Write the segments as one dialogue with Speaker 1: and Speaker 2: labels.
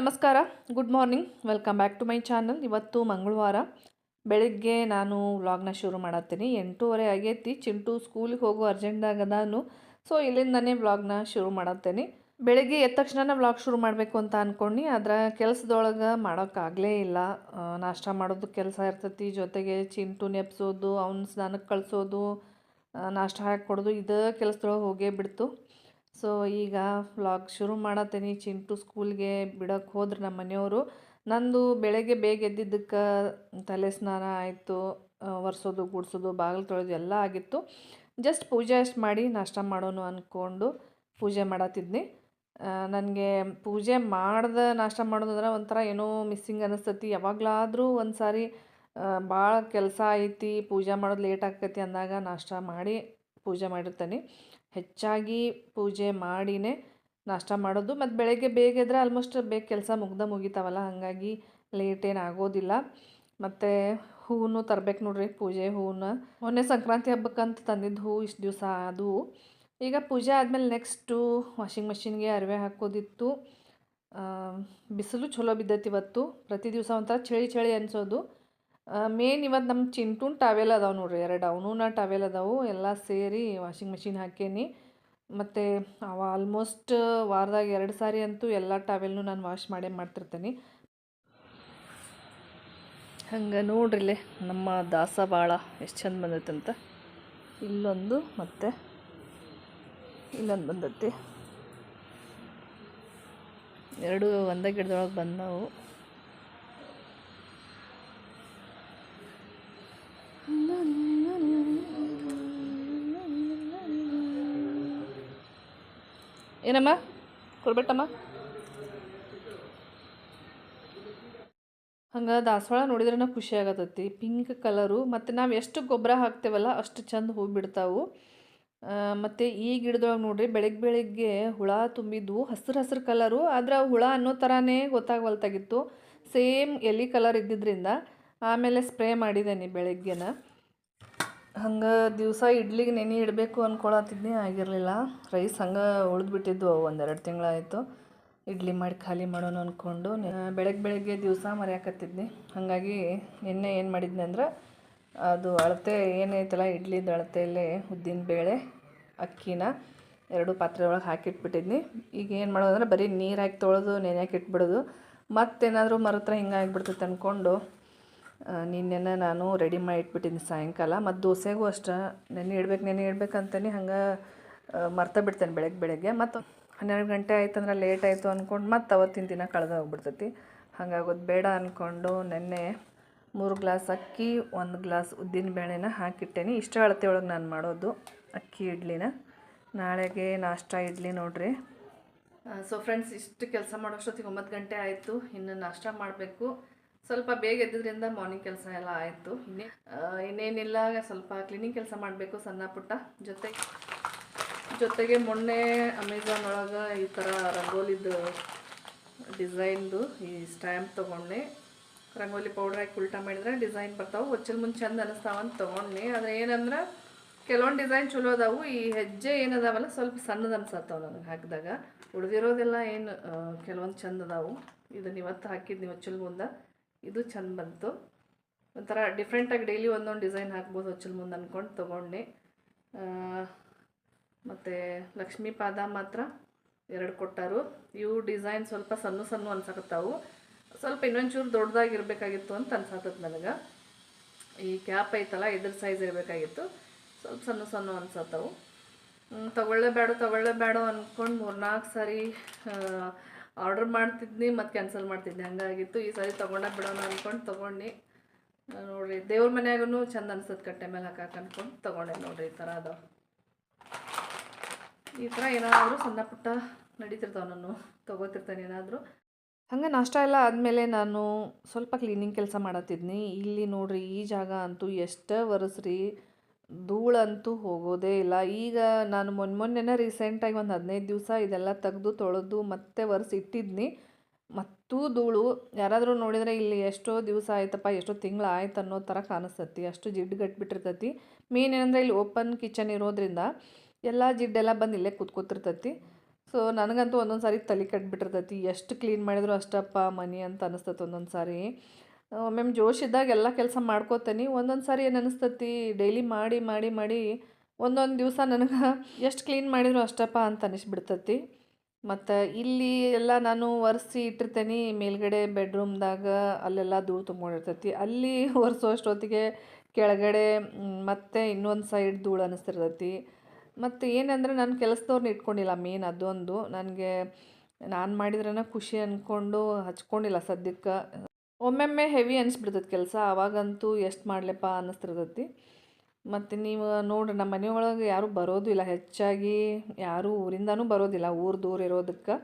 Speaker 1: ನಮಸ್ಕಾರ. Good morning welcome back to my channel ಇವತ್ತು ಮಂಗಳವಾರ. ಬೆಳಿಗ್ಗೆ ನಾನು ವ್ಲಾಗ್ನ ಶುರು ಮಾಡತ್ತೀನಿ. ಎಂಟೂವರೆ ಆಗೈತಿ. ಚಿಂಟು ಸ್ಕೂಲಿಗೆ ಹೋಗೋ ಅರ್ಜೆಂಟ್ದಾಗ ಅದಾನು. ಸೊ ಇಲ್ಲಿಂದನೇ ವ್ಲಾಗ್ನ ಶುರು ಮಾಡತ್ತೇನೆ. ಬೆಳಗ್ಗೆ ಎದ್ದ ತಕ್ಷಣ ವ್ಲಾಗ್ ಶುರು ಮಾಡಬೇಕು ಅಂತ ಅಂದ್ಕೊಂಡು ಅದರ ಕೆಲಸದೊಳಗೆ ಮಾಡೋಕ್ಕಾಗಲೇ ಇಲ್ಲ. ನಾಷ್ಟ ಮಾಡೋದು ಕೆಲಸ ಇರ್ತೈತಿ. ಜೊತೆಗೆ ಚಿಂಟು ನೆಪ್ಸೋದು, ಅವ್ನ ಸ್ನಾನಕ್ಕೆ ಕಳಿಸೋದು ನಾಷ್ಟ ಹಾಕಿ ಕೊಡೋದು, ಇದೇ ಕೆಲಸದೊಳಗೆ ಹೋಗೇ ಬಿಡ್ತು. ಸೊ ಈಗ ವ್ಲಾಗ್ ಶುರು ಮಾಡತ್ತೀನಿ. ಚಿಂಟು ಸ್ಕೂಲ್ಗೆ ಬಿಡೋಕ್ಕೆ ಹೋದ್ರೆ ನಮ್ಮ ಮನೆಯವರು. ನಂದು ಬೆಳಗ್ಗೆ ಬೇಗ ಎದ್ದಿದ್ದಕ್ಕೆ ತಲೆ ಸ್ನಾನ ಆಯಿತು. ಒರೆಸೋದು, ಗುಡಿಸೋದು, ಬಾಗಿಲು ತೊಳೆದು ಎಲ್ಲ ಆಗಿತ್ತು. ಜಸ್ಟ್ ಪೂಜೆ ಅಷ್ಟು ಮಾಡಿ ನಾಷ್ಟ ಮಾಡೋನು ಅಂದ್ಕೊಂಡು ಪೂಜೆ ಮಾಡತ್ತಿದ್ನಿ. ನನಗೆ ಪೂಜೆ ಮಾಡ್ದೆ ನಾಷ್ಟ ಮಾಡೋದಂದ್ರೆ ಒಂಥರ ಏನೋ ಮಿಸ್ಸಿಂಗ್ ಅನಿಸ್ತತಿ. ಯಾವಾಗಲಾದರೂ ಒಂದು ಸಾರಿ ಭಾಳ ಕೆಲಸ ಐತಿ. ಪೂಜೆ ಮಾಡೋದು ಲೇಟ್ ಆಗ್ತೈತಿ ಅಂದಾಗ ನಾಷ್ಟ ಮಾಡಿ ಪೂಜೆ ಮಾಡಿರ್ತೀನಿ. ಹೆಚ್ಚಾಗಿ ಪೂಜೆ ಮಾಡಿನೇ ನಾಷ್ಟ ಮಾಡೋದು. ಮತ್ತು ಬೆಳಗ್ಗೆ ಬೇಗ ಎದ್ರೆ ಆಲ್ಮೋಸ್ಟ್ ಬೇಗ ಕೆಲಸ ಮುಗ್ದ ಮುಗಿತಾವಲ್ಲ, ಹಾಗಾಗಿ ಲೇಟ್ ಏನು ಆಗೋದಿಲ್ಲ. ಮತ್ತು ಹೂವು ತರ್ಬೇಕು ನೋಡ್ರಿ, ಪೂಜೆ ಹೂವನ್ನ ಮೊನ್ನೆ ಸಂಕ್ರಾಂತಿ ಹಬ್ಬಕ್ಕಂತ ತಂದಿದ್ದು ಹೂವು ಇಷ್ಟು ದಿವಸ ಅದು. ಈಗ ಪೂಜೆ ಆದಮೇಲೆ ನೆಕ್ಸ್ಟು ವಾಷಿಂಗ್ ಮಷಿನ್ಗೆ ಅರಿವೆ ಹಾಕೋದಿತ್ತು. ಬಿಸಿಲು ಚಲೋ ಬಿದ್ದೈತಿ ಇವತ್ತು. ಪ್ರತಿ ದಿವಸ ಒಂಥರ ಚಳಿ ಚಳಿ ಅನಿಸೋದು. ಮೇನ್ ಇವತ್ತು ನಮ್ಮ ಚಿಂಟುನ್ ಟಾವೆಲ್ ಅದಾವೆ ನೋಡ್ರಿ, ಎರಡು ಅವನು ನಾ ಟಾವೆಲ್ ಅದಾವು, ಎಲ್ಲ ಸೇರಿ ವಾಷಿಂಗ್ ಮೆಷಿನ್ ಹಾಕೇನಿ. ಮತ್ತು ಅವ ಆಲ್ಮೋಸ್ಟ್ ವಾರದಾಗ ಎರಡು ಸಾರಿ ಅಂತೂ ಎಲ್ಲ ಟವೆಲ್ನು ನಾನು ವಾಶ್ ಮಾಡೇ ಮಾಡ್ತಿರ್ತೀನಿ. ಹಂಗೆ ನೋಡ್ರಿಲ್ಲೇ ನಮ್ಮ ದಾಸವಾಳ ಎಷ್ಟು ಚಂದ ಅಂತ ಇಲ್ಲೊಂದು ಮತ್ತು ಇಲ್ಲೊಂದು ಬಂದೈತಿ. ಎರಡು ಒಂದೇ ಗಿಡದೊಳಗೆ ಬಂದವು. ಏನಮ್ಮ? ಕೊಡ್ಬೇಟಮ್ಮ ಹಂಗೆ ದಾಸವಾಳ ನೋಡಿದ್ರೆ ಖುಷಿ ಆಗತ್ತೈತಿ ಪಿಂಕ್ ಕಲರು ಮತ್ತು ನಾವು ಎಷ್ಟು ಗೊಬ್ಬರ ಹಾಕ್ತೇವಲ್ಲ ಅಷ್ಟು ಚಂದ ಹೂ ಬಿಡ್ತಾವು. ಮತ್ತು ಈ ಗಿಡದೊಳಗೆ ನೋಡ್ರಿ ಬೆಳಗ್ಗೆ ಬೆಳಗ್ಗೆ ಹುಳ ತುಂಬಿದ್ವು ಹಸಿರು ಹಸಿರು ಕಲರು ಆದರೆ ಹುಳ ಅನ್ನೋ ಥರನೇ ಗೊತ್ತಾಗವಲ್ತಾಗಿತ್ತು. ಸೇಮ್ ಎಲಿ ಕಲರ್ ಇದ್ದಿದ್ದರಿಂದ ಆಮೇಲೆ ಸ್ಪ್ರೇ ಮಾಡಿದ್ದೇನೆ ಬೆಳಗ್ಗೆನ. ಹಂಗೆ ದಿವಸ ಇಡ್ಲಿಗೆ ನೆನೆ ಇಡಬೇಕು ಅಂದ್ಕೊಳತ್ತಿದ್ನಿ ಆಗಿರಲಿಲ್ಲ. ರೈಸ್ ಹಂಗೆ ಉಳಿದ್ಬಿಟ್ಟಿದ್ವು ಒಂದೆರಡು ತಿಂಗಳಾಯಿತು. ಇಡ್ಲಿ ಮಾಡಿ ಖಾಲಿ ಮಾಡೋಣ ಅಂದ್ಕೊಂಡು ಬೆಳಗ್ಗೆ ಬೆಳಗ್ಗೆ ದಿವಸ ಮರೆಯಾಕತ್ತಿದ್ನಿ. ಹಾಗಾಗಿ ನಿನ್ನೆ ಏನು ಮಾಡಿದ್ನಿ ಅಂದ್ರೆ, ಅದು ಅಳತೆ ಏನೈತಲ್ಲ ಇಡ್ಲಿದ ಅಳತೆಯಲ್ಲಿ ಉದ್ದಿನ ಬೇಳೆ, ಅಕ್ಕಿನ ಎರಡು ಪಾತ್ರೆ ಒಳಗೆ ಹಾಕಿಟ್ಬಿಟ್ಟಿದ್ನಿ. ಈಗ ಏನು ಮಾಡೋದಂದ್ರೆ, ಬರೀ ನೀರು ಹಾಕಿ ತೊಳೆದು ನೆನೆಯಕ್ಕೆ ಇಟ್ಬಿಡೋದು. ಮತ್ತೇನಾದರೂ ಮರತ್ರ ಹಿಂಗೆ ಆಗಿಬಿಡ್ತೈತೆ ಅಂದ್ಕೊಂಡು ನಿನ್ನೆನ ನಾನು ರೆಡಿ ಮಾಡಿ ಇಟ್ಬಿಟ್ಟಿನಿ ಸಾಯಂಕಾಲ. ಮತ್ತು ದೋಸೆಗೂ ಅಷ್ಟೇ. ನೆನೆ ಇಡ್ಬೇಕು ನೆನೆ ಇಡ್ಬೇಕಂತಲೇ ಹಂಗೆ ಮರ್ತ ಬಿಡ್ತೇನೆ ಬೆಳಗ್ಗೆ ಬೆಳಗ್ಗೆ. ಮತ್ತು ಹನ್ನೆರಡು ಗಂಟೆ ಆಯ್ತಂದ್ರೆ ಲೇಟ್ ಆಯಿತು ಅಂದ್ಕೊಂಡು ಮತ್ತು ಅವತ್ತಿನ ದಿನ ಕಳೆದ ಹೋಗ್ಬಿಡ್ತೈತಿ. ಹಂಗಾಗೋದು ಬೇಡ ಅಂದ್ಕೊಂಡು ನೆನ್ನೆ ಮೂರು ಗ್ಲಾಸ್ ಅಕ್ಕಿ, ಒಂದು ಗ್ಲಾಸ್ ಉದ್ದಿನ ಬೇಳೆನ ಹಾಕಿಟ್ಟೇನಿ. ಇಷ್ಟ ಅಳತೆ ಒಳಗೆ ನಾನು ಮಾಡೋದು, ಅಕ್ಕಿ, ಇಡ್ಲಿನ. ನಾಳೆಗೆ ನಾಷ್ಟ, ಇಡ್ಲಿ ನೋಡ್ರಿ. ಸೊ ಫ್ರೆಂಡ್ಸ್ ಇಷ್ಟು ಕೆಲಸ ಮಾಡೋಷ್ಟೊತ್ತಿಗೆ ಒಂಬತ್ತು ಗಂಟೆ ಆಯಿತು. ಇನ್ನು ನಾಷ್ಟ ಮಾಡಬೇಕು. ಸ್ವಲ್ಪ ಬೇಗ ಎದ್ದಿದ್ರಿಂದ ಮಾರ್ನಿಂಗ್ ಕೆಲಸ ಎಲ್ಲ ಆಯಿತು. ಇನ್ನೇ? ಇನ್ನೇನಿಲ್ಲ ಸ್ವಲ್ಪ ಕ್ಲೀನಿಂಗ್ ಕೆಲಸ ಮಾಡಬೇಕು ಸಣ್ಣ ಪುಟ್ಟ. ಜೊತೆಗೆ ಜೊತೆಗೆ ಮೊನ್ನೆ ಅಮೆಝಾನ್ ಒಳಗೆ ಈ ಥರ ರಂಗೋಲಿದು ಡಿಸೈನ್ದು ಈ ಸ್ಟ್ಯಾಂಪ್ ತೊಗೊಂಡೆ. ರಂಗೋಲಿ ಪೌಡ್ರ್ ಹಾಕಿ ಉಲ್ಟಾ ಮಾಡಿದ್ರೆ ಡಿಸೈನ್ ಬರ್ತಾವೆ. ಒಚ್ಚಲ್ ಮುಂದೆ ಚಂದ ಅನಿಸ್ತಾವ ಅಂತ ತೊಗೊಂಡೆ ಆದರೆ ಏನಂದ್ರೆ ಕೆಲವೊಂದು ಡಿಸೈನ್ ಚಲೋ ಅದಾವು. ಈ ಹೆಜ್ಜೆ ಏನದಾವಲ್ಲ ಸ್ವಲ್ಪ ಸಣ್ಣದ ಅನ್ಸತ್ತವ ನನಗೆ ಹಾಕಿದಾಗ. ಉಳಿದಿರೋದೆಲ್ಲ ಏನು ಕೆಲವೊಂದು ಚಂದ ಅದಾವು. ಇದನ್ನ ಇವತ್ತು ಹಾಕಿದ್ನಿ ಒಚ್ಚಲ್ ಮುಂದೆ ಇದು ಚೆಂದ ಬಂತು. ಒಂಥರ ಡಿಫ್ರೆಂಟಾಗಿ ಡೈಲಿ ಒಂದೊಂದು ಡಿಸೈನ್ ಹಾಕ್ಬೋದು, ಹೊಚ್ಚಲ್ ಮುಂದೆ ಅಂದ್ಕೊಂಡು ತೊಗೊಂಡೆ. ಮತ್ತು ಲಕ್ಷ್ಮೀ ಪಾದ ಮಾತ್ರ ಎರಡು ಕೊಟ್ಟರು. ಇವು ಡಿಸೈನ್ ಸ್ವಲ್ಪ ಸಣ್ಣ ಸಣ್ಣ ಅನ್ಸಕತ್ತಾವು ಸ್ವಲ್ಪ ಇನ್ನೊಂಚೂರು ದೊಡ್ಡದಾಗಿರ್ಬೇಕಾಗಿತ್ತು ಅಂತ ಅನ್ಸತ್ತದ ನನಗೆ. ಈ ಕ್ಯಾಪ್ ಐತಲ್ಲ, ಇದ್ರ ಸೈಜ್ ಇರಬೇಕಾಗಿತ್ತು. ಸ್ವಲ್ಪ ಸಣ್ಣ ಸಣ್ಣ ಅನ್ಸತ್ತವು ತಗೊಳ್ಳೇಬೇಡ ತಗೊಳ್ಳೇಬೇಡ ಅಂದ್ಕೊಂಡು ಮೂರ್ನಾಲ್ಕು ಸಾರಿ ಆರ್ಡ್ರ್ ಮಾಡ್ತಿದ್ನಿ, ಮತ್ತು ಕ್ಯಾನ್ಸಲ್ ಮಾಡ್ತಿದ್ನಿ. ಹಂಗಾಗಿತ್ತು. ಈ ಸಾರಿ ತೊಗೊಂಡ ಬಿಡೋಣ ಅಂದ್ಕೊಂಡು ತೊಗೊಂಡು ನೋಡಿರಿ, ದೇವ್ರ ಮನೆಯಾಗೂ ಚಂದ ಅನ್ಸುತ್ತೆ ಕಟ್ಟೆ ಮೇಲೆ ಹಾಕಕ್ಕೆ ಅಂದ್ಕೊಂಡು ತೊಗೊಂಡೆ ನೋಡಿರಿ ಈ ಥರ ಅದು. ಈ ಥರ ಏನಾದರೂ ಸಣ್ಣ ಪುಟ್ಟ ನಡೀತಿರ್ತಾವ ನಾನು. ತೊಗೋತಿರ್ತಾನೆ ಏನಾದರೂ. ಹಂಗೆ ನಾಷ್ಟ ಎಲ್ಲ ಆದಮೇಲೆ ನಾನು ಸ್ವಲ್ಪ ಕ್ಲೀನಿಂಗ್ ಕೆಲಸ ಮಾಡತ್ತಿದ್ನಿ. ಇಲ್ಲಿ ನೋಡ್ರಿ ಈ ಜಾಗ ಅಂತೂ ಎಷ್ಟು ಒರೆಸ್ರಿ. ಧೂಳಂತೂ ಹೋಗೋದೇ ಇಲ್ಲ. ಈಗ ನಾನು ಮೊನ್ನೆ ಮೊನ್ನೆನೇ ರೀಸೆಂಟಾಗಿ ಒಂದು ಹದಿನೈದು ದಿವಸ ಇದೆಲ್ಲ ತೆಗೆದು ತೊಳೆದು ಮತ್ತೆ ಒರೆಸಿ ಇಟ್ಟಿದ್ನಿ. ಮತ್ತೂ ಧೂಳು. ಯಾರಾದರೂ ನೋಡಿದರೆ ಇಲ್ಲಿ ಎಷ್ಟೋ ದಿವಸ ಆಯ್ತಪ್ಪ, ಎಷ್ಟೋ ತಿಂಗಳು ಆಯ್ತು ಅನ್ನೋ ಥರ ಕಾಣಿಸ್ತತಿ. ಅಷ್ಟು ಜಿಡ್ಡು ಗಟ್ಟಿಬಿಟ್ಟಿರ್ತೈತಿ ಮೇನ್ ಏನಂದರೆ ಇಲ್ಲಿ ಓಪನ್ ಕಿಚನ್ ಇರೋದ್ರಿಂದ ಎಲ್ಲ ಜಿಡ್ಡೆಲ್ಲ ಬಂದು ಇಲ್ಲೇ ಕೂತ್ಕೊತಿರ್ತೈತಿ. ಸೊ, ನನಗಂತೂ ಒಂದೊಂದು ಸಾರಿ ತಲೆ ಕಟ್ಬಿಟ್ಟಿರ್ತೈತಿ. ಎಷ್ಟು ಕ್ಲೀನ್ ಮಾಡಿದ್ರು ಅಷ್ಟಪ್ಪ ಮನಿ ಅಂತ ಅನ್ನಿಸ್ತತಿ ಒಂದೊಂದು ಸಾರಿ. ಒಮ್ಮೊಮ್ಮೆ ಜೋಶ್ ಇದ್ದಾಗ ಎಲ್ಲ ಕೆಲಸ ಮಾಡ್ಕೋತೀನಿ. ಒಂದೊಂದು ಸಾರಿ ಏನು ಅನಿಸ್ತತಿ ಡೈಲಿ ಮಾಡಿ ಮಾಡಿ ಮಾಡಿ ಒಂದೊಂದು ದಿವಸ ನನಗೆ ಎಷ್ಟು ಕ್ಲೀನ್ ಮಾಡಿದ್ರು ಅಷ್ಟಪ್ಪ ಅಂತ ಅನಿಸ್ಬಿಡ್ತತಿ. ಮತ್ತು ಇಲ್ಲಿ ಎಲ್ಲ ನಾನು ಒರೆಸಿ ಇಟ್ಟಿರ್ತೇನೆ ಮೇಲ್ಗಡೆ ಬೆಡ್ರೂಮ್ದಾಗ ಅಲ್ಲೆಲ್ಲ ಧೂಳು ತುಂಬ್ಕೊಂಡಿರ್ತೈತಿ. ಅಲ್ಲಿ ಒರೆಸೋ ಅಷ್ಟೊತ್ತಿಗೆ ಕೆಳಗಡೆ ಮತ್ತೆ ಇನ್ನೊಂದು ಸೈಡ್ ಧೂಳು ಅನ್ನಿಸ್ತಿರ್ತೈತಿ ಮತ್ತು ಏನಂದರೆ ನಾನು ಕೆಲಸದವ್ರನ್ನ ಇಟ್ಕೊಂಡಿಲ್ಲ ಮೇನ್ ಅದೊಂದು. ನನಗೆ ನಾನು ಮಾಡಿದ್ರನ ಖುಷಿ ಅಂದ್ಕೊಂಡು ಹಚ್ಕೊಂಡಿಲ್ಲ ಸದ್ಯಕ್ಕೆ. ಒಮ್ಮೊಮ್ಮೆ ಹೆವಿ ಅನಿಸ್ಬಿಡ್ತೈತಿ ಕೆಲಸ, ಅವಾಗಂತೂ ಎಷ್ಟು ಮಾಡಲಪ್ಪ ಅನ್ನಿಸ್ತಿರ್ತೈತಿ. ಮತ್ತು ನೀವು ನೋಡ್ರಿ, ನಮ್ಮ ಮನೆಯೊಳಗೆ ಯಾರೂ ಬರೋದು ಇಲ್ಲ, ಹೆಚ್ಚಾಗಿ ಯಾರೂ ಊರಿಂದನೂ ಬರೋದಿಲ್ಲ, ಊರು ದೂರ ಇರೋದಕ್ಕೆ.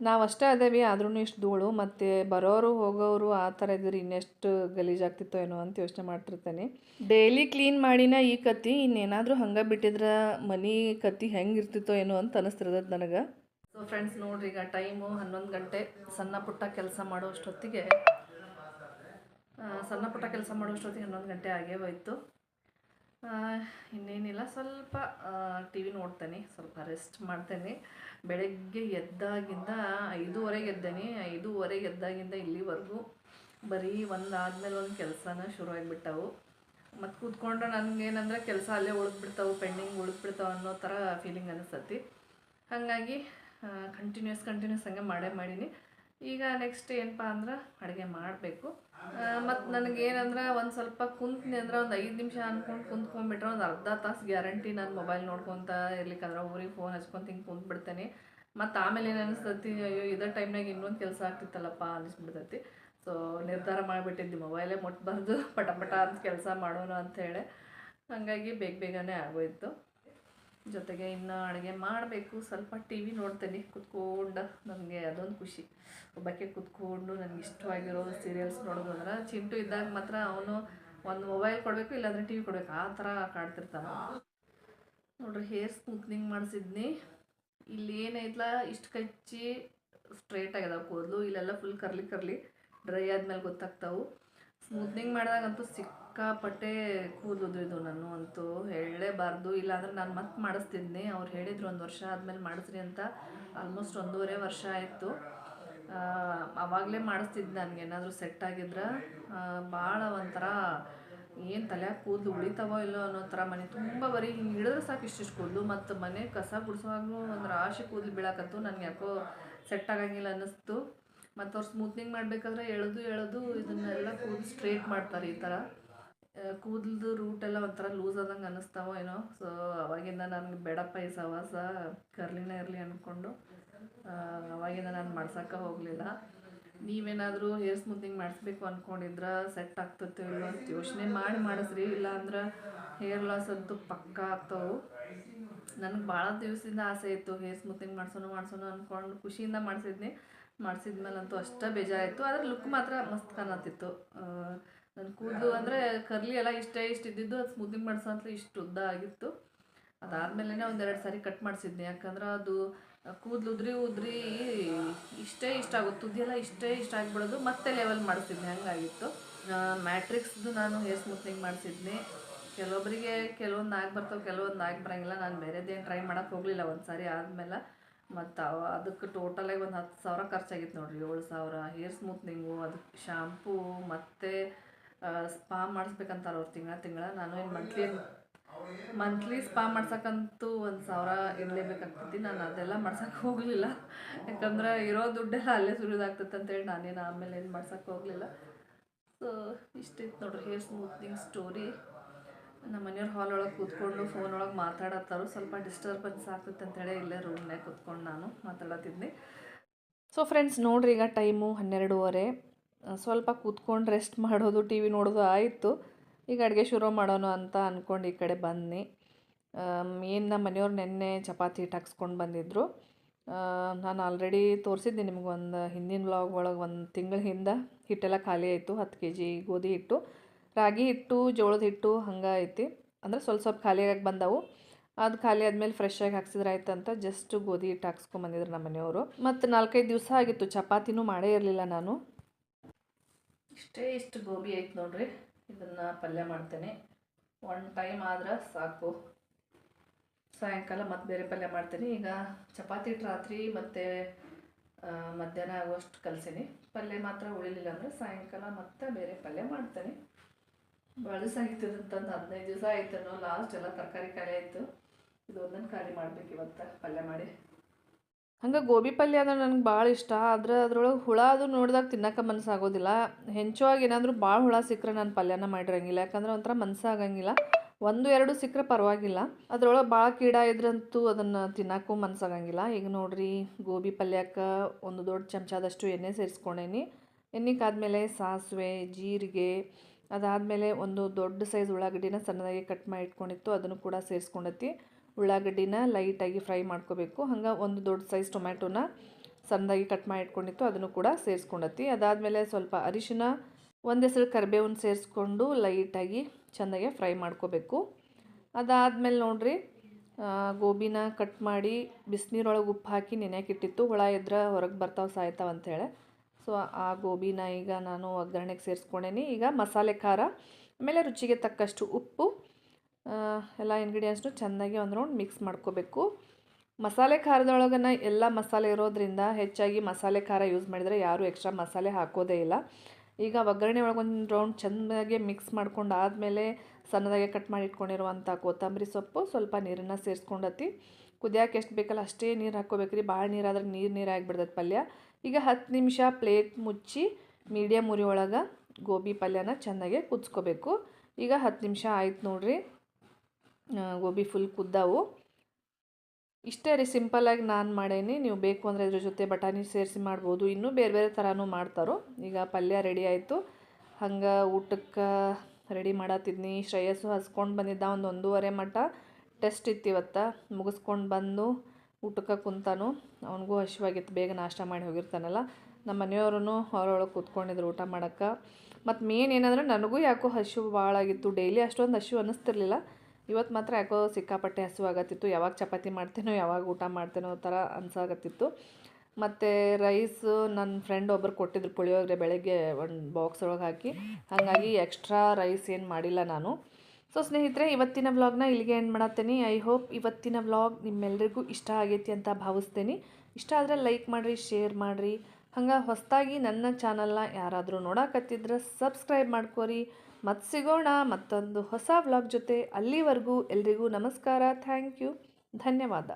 Speaker 1: ನಾವು ಅಷ್ಟೇ ಅದೇವಿ ಆದ್ರೂ ಇಷ್ಟು ಧೂಳು. ಮತ್ತು ಬರೋರು, ಹೋಗೋರು ಆ ಥರ ಇದ್ರೆ ಇನ್ನೆಷ್ಟು ಗಲೀಜಾಗ್ತಿತ್ತೋ ಏನೋ ಅಂತ ಯೋಚನೆ ಮಾಡ್ತಿರ್ತೇನೆ. ಡೈಲಿ ಕ್ಲೀನ್ ಮಾಡಿನ ಈ ಕತ್ತಿ, ಇನ್ನೇನಾದರೂ ಹಂಗೆ ಬಿಟ್ಟಿದ್ರೆ ಮನೆ ಕತ್ತಿ ಹೆಂಗೆ ಇರ್ತಿತ್ತೋ ಏನೋ ಅಂತ ಅನಿಸ್ತಿರ್ತದೆ ನನಗೆ. ಸೊ ಫ್ರೆಂಡ್ಸ್ ನೋಡ್ರಿ, ಈಗ ಟೈಮು ಹನ್ನೊಂದು ಗಂಟೆ. ಸಣ್ಣ ಪುಟ್ಟ ಕೆಲಸ ಮಾಡೋ ಅಷ್ಟೊತ್ತಿಗೆ ಸಣ್ಣ ಪುಟ್ಟ ಕೆಲಸ ಮಾಡೋಷ್ಟೊತ್ತಿಗೆ ಹನ್ನೊಂದು ಗಂಟೆ ಆಗೇ ಹೋಯ್ತು. ಇನ್ನೇನಿಲ್ಲ, ಸ್ವಲ್ಪ ಟಿ ವಿ ನೋಡ್ತೇನೆ, ಸ್ವಲ್ಪ ರೆಸ್ಟ್ ಮಾಡ್ತೇನೆ. ಬೆಳಗ್ಗೆ ಎದ್ದಾಗಿಂದ ಐದೂವರೆಗೆ ಎದ್ದೇನೆ ಐದೂವರೆಗೆ ಎದ್ದಾಗಿಂದ ಇಲ್ಲಿವರೆಗೂ ಬರೀ ಒಂದು ಆದಮೇಲೆ ಒಂದು ಕೆಲಸನ ಶುರು ಆಗಿಬಿಟ್ಟವು ಮತ್ತು ಕೂತ್ಕೊಂಡ್ರೆ ನನಗೇನಂದ್ರೆ ಕೆಲಸ ಅಲ್ಲೇ ಉಳಿದ್ಬಿಡ್ತಾವೆ, ಪೆಂಡಿಂಗ್ ಉಳಿದ್ಬಿಡ್ತಾವೆ ಅನ್ನೋ ಥರ ಫೀಲಿಂಗ್ ಅನಿಸ್ತತಿ. ಹಾಗಾಗಿ ಕಂಟಿನ್ಯೂಸ್ ಕಂಟಿನ್ಯೂಸ್ ಹಂಗೆ ಮಾಡೇ ಮಾಡೀನಿ. ಈಗ ನೆಕ್ಸ್ಟ್ ಏನಪ್ಪ ಅಂದ್ರೆ ಅಡುಗೆ ಮಾಡಬೇಕು. ಮತ್ತು ನನಗೇನಂದ್ರೆ ಒಂದು ಸ್ವಲ್ಪ ಕುಂತ್ನಿ ಅಂದ್ರೆ ಒಂದು ಐದು ನಿಮಿಷ ಅಂದ್ಕೊಂಡು ಕುಂತ್ಕೊಂಡ್ಬಿಟ್ರೆ ಒಂದು ಅರ್ಧ ತಾಸು ಗ್ಯಾರಂಟಿ ನಾನು ಮೊಬೈಲ್ ನೋಡ್ಕೊತ ಇರ್ಲಿಕ್ಕಂದ್ರೆ ಊರಿಗೆ ಫೋನ್ ಹಚ್ಕೊಂತ ಹಿಂಗೆ ಕುಂತ್ಬಿಡ್ತೇನೆ. ಮತ್ತು ಆಮೇಲೆ ಏನು ಅನಿಸ್ತೈತಿ, ಅಯ್ಯೋ ಇದೇ ಟೈಮ್ನಾಗ ಇನ್ನೊಂದು ಕೆಲಸ ಆಗ್ತಿತ್ತಲ್ಲಪ್ಪ ಅನಿಸ್ಬಿಡ್ತೈತಿ. ಸೊ ನಿರ್ಧಾರ ಮಾಡಿಬಿಟ್ಟಿದ್ದು ಮೊಬೈಲೇ ಮುಟ್ಬಾರ್ದು, ಪಟ ಪಟ ಅಂತ ಕೆಲಸ ಮಾಡೋಣ ಅಂಥೇಳಿ ಹಾಗಾಗಿ ಬೇಗ ಬೇಗನೆ ಆಗೋಯ್ತು. ಜೊತೆಗೆ ಇನ್ನು ಅಡುಗೆ ಮಾಡಬೇಕು. ಸ್ವಲ್ಪ ಟಿ ವಿ ನೋಡ್ತೇನೆ. ಕುತ್ಕೊಂಡು ನನಗೆ ಅದೊಂದು ಖುಷಿ. ಒಬ್ಬಕ್ಕೆ ಕುತ್ಕೊಂಡು ನನಗೆ ಇಷ್ಟವಾಗಿರೋ ಸೀರಿಯಲ್ಸ್ ನೋಡೋದು ಅಂದ್ರೆ ಚಿಂಟು ಇದ್ದಾಗ ಮಾತ್ರ ಅವನು ಒಂದು ಮೊಬೈಲ್ ಕೊಡಬೇಕು, ಇಲ್ಲಾಂದರೆ ಟಿ ವಿ ಕೊಡಬೇಕು. ಆ ಥರ ಕಾಡ್ತಿರ್ತಾನೆ ನೋಡ್ರಿ ಹೇರ್ ಸ್ಮೂತ್ನಿಂಗ್ ಮಾಡಿಸಿದ್ನಿ. ಇಲ್ಲಿ ಏನೈತ್ಲ ಇಷ್ಟು ಕಚ್ಚಿ ಸ್ಟ್ರೈಟ್ ಆಗಿದಾವೆ ಕೂದಲು. ಇಲ್ಲೆಲ್ಲ ಫುಲ್ ಕರ್ಲಿ ಕರ್ಲಿ ಡ್ರೈ ಆದಮೇಲೆ ಗೊತ್ತಾಗ್ತಾವು. ಸ್ಮೂತ್ನಿಂಗ್ ಮಾಡಿದಾಗಂತೂ ಸಿಕ್ಕಾಪಟ್ಟೆ ಕೂದಲು ಇದು ನಾನು ಅಂತೂ ಹೇಳಲೇಬಾರ್ದು. ಇಲ್ಲಾಂದ್ರೆ ನಾನು ಮತ್ತೆ ಮಾಡಿಸ್ತಿದ್ನಿ ಅವ್ರು ಹೇಳಿದ್ರು ಒಂದು ವರ್ಷ ಆದಮೇಲೆ ಮಾಡಿಸ್ರಿ ಅಂತ ಆಲ್ಮೋಸ್ಟ್ ಒಂದೂವರೆ ವರ್ಷ ಆಯಿತು. ಆವಾಗಲೇ ಮಾಡಿಸ್ತಿದ್ದೆ ನನಗೇನಾದರೂ ಸೆಟ್ ಆಗಿದ್ರೆ ಭಾಳ ಒಂಥರ ಏನು ತಲೆಯಾಗ ಕೂದಲು ಉಳಿತಾವೋ ಇಲ್ಲೋ ಅನ್ನೋ ಥರ ಮನೆ. ತುಂಬ ಬರೀ ಹಿಂಗೆ ಹಿಡಿದ್ರೆ ಸಾಕು ಇಷ್ಟಿಷ್ಟು ಕೂದಲು. ಮತ್ತು ಮನೆ ಕಸ ಗುಡಿಸುವಾಗಲೂ ಒಂದು ರಾಶಿ ಕೂದಲು ಬೀಳಾಕತ್ತು. ನನಗೆ ಯಾಕೋ ಸೆಟ್ ಆಗಂಗಿಲ್ಲ ಅನ್ನಿಸ್ತು. ಮತ್ತು ಅವ್ರು ಸ್ಮೂತ್ನಿಂಗ್ ಮಾಡಬೇಕಾದ್ರೆ ಎಳೆದು ಎಳೆದು ಇದನ್ನೆಲ್ಲ ಕೂದಲು ಸ್ಟ್ರೇಟ್ ಮಾಡ್ತಾರೆ ಈ ಥರ. ಕೂದಲದು ರೂಟ್ ಎಲ್ಲ ಒಂಥರ ಲೂಸ್ ಆದಂಗೆ ಅನ್ನಿಸ್ತಾವೋ ಏನೋ. ಸೊ ಅವಾಗಿಂದ ನನಗೆ ಬೇಡಪ್ಪ ಈ ಸವಾಸ ಕರ್ಲಿನೇ ಇರಲಿ ಅಂದ್ಕೊಂಡು ಅವಾಗಿಂದ ನಾನು ಮಾಡ್ಸೋಕೆ ಹೋಗಲಿಲ್ಲ. ನೀವೇನಾದರೂ ಹೇರ್ ಸ್ಮೂತಿಂಗ್ ಮಾಡಿಸ್ಬೇಕು ಅಂದ್ಕೊಂಡಿದ್ರೆ ಸೆಟ್ ಆಗ್ತೈತೋ ಇಲ್ಲೋ ಅಂತ ಯೋಚನೆ ಮಾಡಿ ಮಾಡಿಸ್ರಿ. ಇಲ್ಲ ಅಂದ್ರೆ ಹೇರ್ ಲಾಸ್ ಅಂತೂ ಪಕ್ಕ ಆಗ್ತಾವೆ. ನನಗೆ ಭಾಳ ದಿವಸದಿಂದ ಆಸೆ ಇತ್ತು ಹೇರ್ ಸ್ಮೂತಿಂಗ್ ಮಾಡ್ಸೋಣ ಮಾಡ್ಸೋಣ ಅಂದ್ಕೊಂಡು ಖುಷಿಯಿಂದ ಮಾಡಿಸಿದ್ನಿ. ಮಾಡಿಸಿದ್ಮೇಲಂತೂ ಅಷ್ಟೇ ಬೇಜಾರಾಯಿತು. ಆದರೆ ಲುಕ್ ಮಾತ್ರ ಮಸ್ತ್ ಕಾಣತ್ತಿತ್ತು. ನನ್ನ ಕೂದಲು ಅಂದರೆ ಕರ್ಲಿ ಎಲ್ಲ ಇಷ್ಟೇ ಇಷ್ಟು ಇದ್ದಿದ್ದು ಅದು ಸ್ಮೂತಿಂಗ್ ಮಾಡಿಸೋ ಅಂತ ಇಷ್ಟು ಉದ್ದ ಆಗಿತ್ತು. ಅದಾದಮೇಲೆ ಒಂದೆರಡು ಸಾರಿ ಕಟ್ ಮಾಡಿಸಿದ್ನಿ. ಯಾಕಂದ್ರೆ ಅದು ಕೂದಲು ಉದ್ರಿ ಉದ್ರಿ ಇಷ್ಟೇ ಇಷ್ಟ ಆಗುತ್ತೆ ತುದಿಯೆಲ್ಲ ಇಷ್ಟೇ ಇಷ್ಟ ಆಗಿಬಿಡೋದು ಮತ್ತೆ ಲೆವೆಲ್ ಮಾಡಿಸಿದ್ನಿ. ಹಂಗಾಗಿತ್ತು. ಮ್ಯಾಟ್ರಿಕ್ಸ್ದು ನಾನು ಹೇರ್ ಸ್ಮೂತ್ನಿಂಗ್ ಮಾಡಿಸಿದ್ನಿ. ಕೆಲವೊಬ್ಬರಿಗೆ ಕೆಲವೊಂದು ಆಗಿ ಬರ್ತಾವೆ ಕೆಲವೊಂದು ಆಗಿ ಬರೋಂಗಿಲ್ಲ. ನಾನು ಬೇರೆದೇನು ಟ್ರೈ ಮಾಡೋಕ್ಕೆ ಹೋಗಲಿಲ್ಲ ಒಂದು ಸಾರಿ ಆದಮೇಲೆ. ಮತ್ತು ಅವ ಅದಕ್ಕೆ ಟೋಟಲಾಗಿ ಒಂದು ಹತ್ತು ಸಾವಿರ ಖರ್ಚಾಗಿತ್ತು ನೋಡಿರಿ ಏಳು ಸಾವಿರ. ಹೇರ್ ಸ್ಮೂತ್ನಿಂಗು ಅದಕ್ಕೆ ಶಾಂಪೂ ಮತ್ತು ಸ್ಪಾ ಮಾಡಿಸ್ಬೇಕಂತಾರೆ ಅವ್ರು ತಿಂಗಳ ತಿಂಗಳ. ನಾನು ಏನು ಮಂತ್ಲಿ ಮಂತ್ಲಿ ಸ್ಪಾ ಮಾಡ್ಸಕ್ಕಂತೂ ಒಂದು ಸಾವಿರ ಇರಲೇಬೇಕಾಗ್ತೈತಿ. ನಾನು ಅದೆಲ್ಲ ಮಾಡ್ಸಕ್ಕೆ ಹೋಗಲಿಲ್ಲ. ಯಾಕಂದ್ರೆ ಇರೋ ದುಡ್ಡೆಲ್ಲ ಅಲ್ಲೇ ಸುರಿದಾಗ್ತೈತೆ ಅಂತೇಳಿ ನಾನೇನು ಆಮೇಲೆ ಏನು ಮಾಡ್ಸಕ್ಕೆ ಹೋಗಲಿಲ್ಲ. ಸೊ ಇಷ್ಟಿತ್ತು ನೋಡ್ರಿ ಹೇರ್ ಸ್ಮೂತ್ನಿಂಗ್ ಸ್ಟೋರಿ ಮನೆಯವ್ರ ಹಾಲ್ ಒಳಗೆ ಕೂತ್ಕೊಂಡು ಫೋನ್ ಒಳಗೆ ಮಾತಾಡತ್ತಾರು. ಸ್ವಲ್ಪ ಡಿಸ್ಟರ್ಬೆನ್ಸ್ ಆಗ್ತೈತೆ ಅಂತೇಳಿ ಇಲ್ಲೇ ರೂಮ್ನಾಗ ಕೂತ್ಕೊಂಡು ನಾನು ಮಾತಾಡತ್ತಿದ್ನಿ. ಸೊ ಫ್ರೆಂಡ್ಸ್ ನೋಡ್ರಿ ಈಗ ಟೈಮು ಹನ್ನೆರಡೂವರೆ. ಸ್ವಲ್ಪ ಕೂತ್ಕೊಂಡು ರೆಸ್ಟ್ ಮಾಡೋದು ಟಿ ವಿ ನೋಡೋದು ಆಯಿತು. ಈಗ ಅಡುಗೆ ಶುರು ಮಾಡೋಣ ಅಂತ ಅಂದ್ಕೊಂಡು ಈ ಕಡೆ ಬನ್ನಿ ಏನು ನಮ್ಮ ಮನೆಯವ್ರು ನೆನ್ನೆ ಚಪಾತಿ ಹಿಟ್ಟು ಬಂದಿದ್ದರು ನಾನು ಆಲ್ರೆಡಿ ತೋರಿಸಿದ್ದೆ ನಿಮ್ಗೆ ಒಂದು ಹಿಂದಿನ ಬ್ಲಾಗ್ ಒಳಗೆ ಒಂದು ತಿಂಗಳ ಹಿಂದೆ. ಹಿಟ್ಟೆಲ್ಲ ಖಾಲಿ ಆಯಿತು, ಹತ್ತು ಕೆ ಜಿ ಗೋಧಿ ಹಿಟ್ಟು. ರಾಗಿ ಹಿಟ್ಟು, ಜೋಳದ ಹಿಟ್ಟು ಹಂಗೆ ಐತಿ. ಅಂದರೆ ಸ್ವಲ್ಪ ಸ್ವಲ್ಪ ಖಾಲಿಯಾಗಿ ಬಂದವು. ಅದು ಖಾಲಿ ಆದಮೇಲೆ ಫ್ರೆಶ್ ಆಗಿ ಹಾಕ್ಸಿದ್ರೆ ಆಯ್ತು ಅಂತ ಜಸ್ಟ್ ಗೋಧಿ ಹಿಟ್ಟು ಹಾಕ್ಸ್ಕೊಂಬಂದಿದ್ರು ನಮ್ಮ ಮನೆಯವರು. ಮತ್ತು ನಾಲ್ಕೈದು ದಿವಸ ಆಗಿತ್ತು, ಚಪಾತಿನೂ ಮಾಡೇ ಇರಲಿಲ್ಲ ನಾನು. ಇಷ್ಟೇ ಇಷ್ಟು ಗೋಬಿ ಆಯ್ತು ನೋಡ್ರಿ, ಇದನ್ನು ಪಲ್ಯ ಮಾಡ್ತೇನೆ. ಒನ್ ಟೈಮ್ ಆದ್ರೆ ಸಾಕು. ಸಾಯಂಕಾಲ ಮತ್ತೆ ಬೇರೆ ಪಲ್ಯ ಮಾಡ್ತೇನೆ. ಈಗ ಚಪಾತಿ ಇಟ್ಟು ರಾತ್ರಿ ಮತ್ತು ಮಧ್ಯಾಹ್ನ ಆಗುವಷ್ಟು ಕಲಸೀನಿ. ಪಲ್ಯ ಮಾತ್ರ ಉಳಿಲಿಲ್ಲ ಅಂದರೆ ಸಾಯಂಕಾಲ ಮತ್ತೆ ಬೇರೆ ಪಲ್ಯ ಮಾಡ್ತೇನೆ. ಭಾಳ ದಿವಸ ಆಗಿತ್ತು ಅಂತಂದು ಹದಿನೈದು ದಿವಸ ಆಯ್ತು ಲಾಸ್ಟ್ ಎಲ್ಲ ತರಕಾರಿ ಖಾಲಿ ಆಯಿತು ಇದು ಒಂದೊಂದು ಖಾಲಿ ಮಾಡ್ಬೇಕು ಇವತ್ತು ಪಲ್ಯ ಮಾಡಿ. ಹಂಗೆ ಗೋಬಿ ಪಲ್ಯ ಅಂದ್ರೆ ನನಗೆ ಭಾಳ ಇಷ್ಟ. ಆದ್ರೆ ಅದ್ರೊಳಗೆ ಹುಳ ಅದು ನೋಡಿದಾಗ ತಿನ್ನಕ್ಕೆ ಮನಸ್ಸಾಗೋದಿಲ್ಲ ಹೆಂಚುವಾಗಿ ಏನಾದರೂ ಭಾಳ ಹುಳ ಸಿಕ್ಕರೆ ನಾನು ಪಲ್ಯನ ಮಾಡಿರಂಗಿಲ್ಲ. ಯಾಕಂದ್ರೆ ಒಂಥರ ಮನಸ್ಸಾಗಂಗಿಲ್ಲ ಒಂದು, ಎರಡು ಸಿಕ್ಕರೆ ಪರವಾಗಿಲ್ಲ. ಅದ್ರೊಳಗೆ ಭಾಳ ಕೀಡ ಇದ್ರಂತೂ ಅದನ್ನು ತಿನ್ನಕ್ಕೂ ಮನಸ್ಸಾಗಂಗಿಲ್ಲ ಈಗ ನೋಡ್ರಿ, ಗೋಬಿ ಪಲ್ಯಕ್ಕೆ ಒಂದು ದೊಡ್ಡ ಚಮಚದಷ್ಟು ಎಣ್ಣೆ ಸೇರಿಸ್ಕೊಂಡೇನಿ. ಎಣ್ಣೆ ಕಾದ್ಮೇಲೆ ಸಾಸಿವೆ, ಜೀರಿಗೆ ಅದಾದಮೇಲೆ ಒಂದು ದೊಡ್ಡ ಸೈಜ್ ಉಳ್ಳಾಗಡ್ಡಿನ ಸಣ್ಣದಾಗಿ ಕಟ್ ಮಾಡಿ ಇಟ್ಕೊಂಡಿತ್ತು ಅದನ್ನು ಕೂಡ ಸೇರಿಸ್ಕೊಂಡತಿ. ಉಳ್ಳಾಗಡ್ಡಿನ ಲೈಟಾಗಿ ಫ್ರೈ ಮಾಡ್ಕೋಬೇಕು. ಹಂಗೆ ಒಂದು ದೊಡ್ಡ ಸೈಜ್ ಟೊಮ್ಯಾಟೊನ ಸಣ್ಣದಾಗಿ ಕಟ್ ಮಾಡಿ ಇಟ್ಕೊಂಡಿತ್ತು ಅದನ್ನು ಕೂಡ ಸೇರಿಸ್ಕೊಂಡತಿ. ಅದಾದಮೇಲೆ ಸ್ವಲ್ಪ ಅರಿಶಿನ, ಒಂದು ಹೆಸರು ಕರಿಬೇವನ್ನ ಸೇರಿಸ್ಕೊಂಡು ಲೈಟಾಗಿ ಚೆನ್ನಾಗೆ ಫ್ರೈ ಮಾಡ್ಕೋಬೇಕು. ಅದಾದಮೇಲೆ ನೋಡಿರಿ ಗೋಬಿನ ಕಟ್ ಮಾಡಿ ಬಿಸಿನೀರೊಳಗೆ ಉಪ್ಪು ಹಾಕಿ ನೆನೆಯಕ್ಕೆ ಇಟ್ಟಿತ್ತು. ಹುಳ ಎದ್ರೆ ಹೊರಗೆ ಬರ್ತಾವೆ ಸಾಯ್ತಾವ ಅಂಥೇಳಿ ಸೊ, ಆ ಗೋಬಿನ ಈಗ ನಾನು ಒಗ್ಗರಣೆಗೆ ಸೇರಿಸ್ಕೊಂಡೇನಿ. ಈಗ ಮಸಾಲೆ ಖಾರ, ಆಮೇಲೆ ರುಚಿಗೆ ತಕ್ಕಷ್ಟು ಉಪ್ಪು ಎಲ್ಲ ಇಂಗ್ರೀಡಿಯೆಂಟ್ಸ್ನು ಚೆನ್ನಾಗಿ ಒಂದು ರೌಂಡ್ ಮಿಕ್ಸ್ ಮಾಡ್ಕೋಬೇಕು. ಮಸಾಲೆ ಖಾರದೊಳಗನ ಎಲ್ಲ ಮಸಾಲೆ ಇರೋದ್ರಿಂದ ಹೆಚ್ಚಾಗಿ ಮಸಾಲೆ ಖಾರ ಯೂಸ್ ಮಾಡಿದರೆ ಯಾರೂ ಎಕ್ಸ್ಟ್ರಾ ಮಸಾಲೆ ಹಾಕೋದೇ ಇಲ್ಲ. ಈಗ ಒಗ್ಗರಣೆ ಒಳಗೊಂದು ರೌಂಡ್ ಚೆನ್ನಾಗಿ ಮಿಕ್ಸ್ ಮಾಡ್ಕೊಂಡು ಆದಮೇಲೆ ಸಣ್ಣದಾಗೆ ಕಟ್ ಮಾಡಿ ಇಟ್ಕೊಂಡಿರುವಂಥ ಕೊತ್ತಂಬರಿ ಸೊಪ್ಪು, ಸ್ವಲ್ಪ ನೀರನ್ನು ಸೇರಿಸ್ಕೊಂಡತಿ. ಕುದಿಯೋಕೆ ಎಷ್ಟು ಬೇಕಲ್ಲ ಅಷ್ಟೇ ನೀರು ಹಾಕ್ಕೋಬೇಕ್ರಿ. ಭಾಳ ನೀರಾದ್ರೆ ನೀರು ನೀರು ಆಗಿಬಿಡ್ತೈತೆ ಪಲ್ಯ. ಈಗ ಹತ್ತು ನಿಮಿಷ ಪ್ಲೇಟ್ ಮುಚ್ಚಿ ಮೀಡಿಯಮ್ ಉರಿ ಒಳಗೆ ಗೋಬಿ ಪಲ್ಯನ ಚೆನ್ನಾಗೆ ಕುದಿಸ್ಕೋಬೇಕು. ಈಗ ಹತ್ತು ನಿಮಿಷ ಆಯ್ತು ನೋಡ್ರಿ. ಗೋಬಿ ಫುಲ್ ಕುದ್ದಾವು. ಇಷ್ಟೇ ರೀ ಸಿಂಪಲ್ಲಾಗಿ ನಾನು ಮಾಡೇನಿ. ನೀವು ಬೇಕು ಅಂದರೆ ಇದ್ರ ಜೊತೆ ಬಟಾಣಿ ಸೇರಿಸಿ ಮಾಡ್ಬೋದು. ಇನ್ನೂ ಬೇರೆ ಬೇರೆ ಥರನೂ ಮಾಡ್ತಾರೋ. ಈಗ ಪಲ್ಯ ರೆಡಿ ಆಯಿತು. ಹಂಗೆ ಊಟಕ್ಕೆ ರೆಡಿ ಮಾಡತ್ತಿದ್ನಿ ಶ್ರೇಯಸ್ಸು ಹಸ್ಕೊಂಡು ಬಂದಿದ್ದ ಒಂದು ಒಂದೂವರೆ ಮಟ್ಟ ಟೆಸ್ಟ್ ಇತ್ತು ಇವತ್ತು. ಮುಗಿಸ್ಕೊಂಡು ಬಂದು ಊಟಕ್ಕೆ ಕುಂತಾನು. ಅವನಿಗೂ ಹಸಿವಾಗಿತ್ತು ಬೇಗ ನಾಷ್ಟ ಮಾಡಿ ಹೋಗಿರ್ತಾನಲ್ಲ. ನಮ್ಮ ಮನೆಯವ್ರೂ ಅವರೊಳಗೆ ಕೂತ್ಕೊಂಡಿದ್ರು ಊಟ ಮಾಡೋಕ್ಕೆ. ಮತ್ತು ಮೇನ್ ಏನಂದ್ರೆ ನನಗೂ ಯಾಕೋ ಹಸಿವು ಭಾಳ ಆಗಿತ್ತು ಡೈಲಿ ಅಷ್ಟೊಂದು ಹಸಿವು ಅನ್ನಿಸ್ತಿರ್ಲಿಲ್ಲ. ಇವತ್ತು ಮಾತ್ರ ಯಾಕೋ ಸಿಕ್ಕಾಪಟ್ಟೆ ಹಸಿವು ಆಗತ್ತಿತ್ತು. ಯಾವಾಗ ಚಪಾತಿ ಮಾಡ್ತೇನೋ, ಯಾವಾಗ ಊಟ ಮಾಡ್ತೇನೋ ಥರ ಅನ್ಸಾಗತ್ತಿತ್ತು. ಮತ್ತು ರೈಸ್ ನನ್ನ ಫ್ರೆಂಡ್ ಒಬ್ಬರು ಕೊಟ್ಟಿದ್ರು ಪುಳಿಯೋಗರೆ ಬೆಳಗ್ಗೆ ಒಂದು ಬಾಕ್ಸ್ ಒಳಗೆ ಹಾಕಿ. ಹಾಗಾಗಿ ಎಕ್ಸ್ಟ್ರಾ ರೈಸ್ ಏನು ಮಾಡಿಲ್ಲ ನಾನು. ಸೊ ಸ್ನೇಹಿತರೆ, ಇವತ್ತಿನ ವ್ಲಾಗ್ನ ಇಲ್ಲಿಗೆ ಎಂಡ್ ಮಾಡತ್ತೇನೆ. ಐ ಹೋಪ್ ಇವತ್ತಿನ ವ್ಲಾಗ್ ನಿಮ್ಮೆಲ್ಲರಿಗೂ ಇಷ್ಟ ಆಗೈತಿ ಅಂತ ಭಾವಿಸ್ತೇನೆ. ಇಷ್ಟ ಆದರೆ ಲೈಕ್ ಮಾಡಿರಿ ಶೇರ್ ಮಾಡಿರಿ. ಹಂಗೆ ಹೊಸದಾಗಿ ನನ್ನ ಚಾನಲ್ನ ಯಾರಾದರೂ ನೋಡಕತ್ತಿದ್ರೆ ಸಬ್ಸ್ಕ್ರೈಬ್ ಮಾಡ್ಕೋರಿ. ಮತ್ತು ಸಿಗೋಣ ಮತ್ತೊಂದು ಹೊಸ ವ್ಲಾಗ್ ಜೊತೆ ಅಲ್ಲಿವರೆಗೂ ಎಲ್ರಿಗೂ ನಮಸ್ಕಾರ. ಥ್ಯಾಂಕ್ ಯು ಧನ್ಯವಾದ.